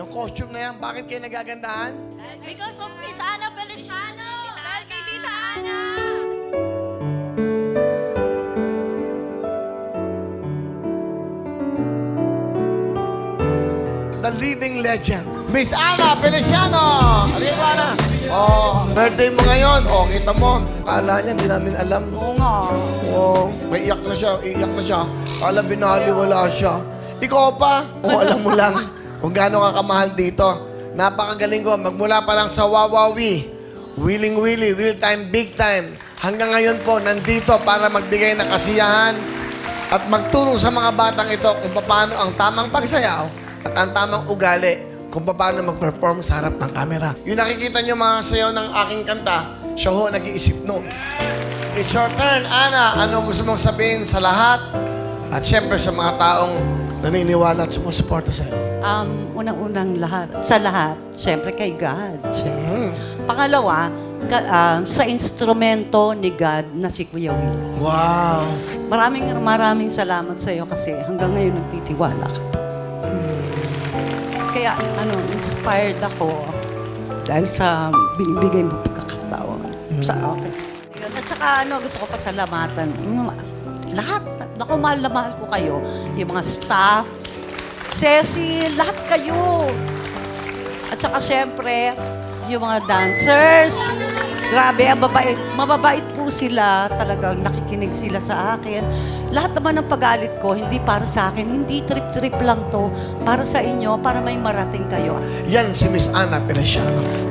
Yung costume na yan, bakit kayo nagagandahan? Because of Miss Ana Feliciano. Dahil kay Tita Ana. The living legend. Miss Ana Feliciano! Halika na! Oh, birthday mo ngayon. Oh, kita mo. Kala niya, hindi namin alam. Oo nga. Oh, may iyak na siya, iyak na siya. Kala binali, wala siya. Ikaw pa? Oh, alam mo lang kung gaano ka kamahal dito. Napakagaling ko. Magmula pa lang sa Wawawi, Willing Willy, Real Time, Big Time. Hanggang ngayon po, nandito para magbigay ng kasiyahan at magturo sa mga batang ito kung paano ang tamang pagsayaw at ang tamang ugali kung paano mag-perform sa harap ng camera. Yung nakikita nyo mga sayaw ng aking kanta, siya ho nag-iisip noon. It's your turn, Ana. Ano gusto mong sabihin sa lahat? At syempre sa mga taong naniniwala at sumusuporta sa'yo. Um, unang-unang lahat, sa lahat, syempre kay God. Hmm. Pangalawa, ka- ah, sa instrumento ni God na si Kuya Will. Wow. Maraming maraming salamat sa iyo kasi hanggang ngayon nagtitiwala ka. pa. Kaya ano, inspired ako dahil sa binibigay mo pagkakataon sa akin. Yun. At saka ano, gusto ko pasalamatan. Yung mga- Lahat, naku, mahal na mahal ko kayo. Yung mga staff, Ceci, lahat kayo. At saka syempre, yung mga dancers. Grabe, ang babait. Mababait po sila. Talagang nakikinig sila sa akin. Lahat naman ng pagalit ko, hindi para sa akin. Hindi trip-trip lang to. Para sa inyo, para may marating kayo. Yan si Miss Ana Feliciano.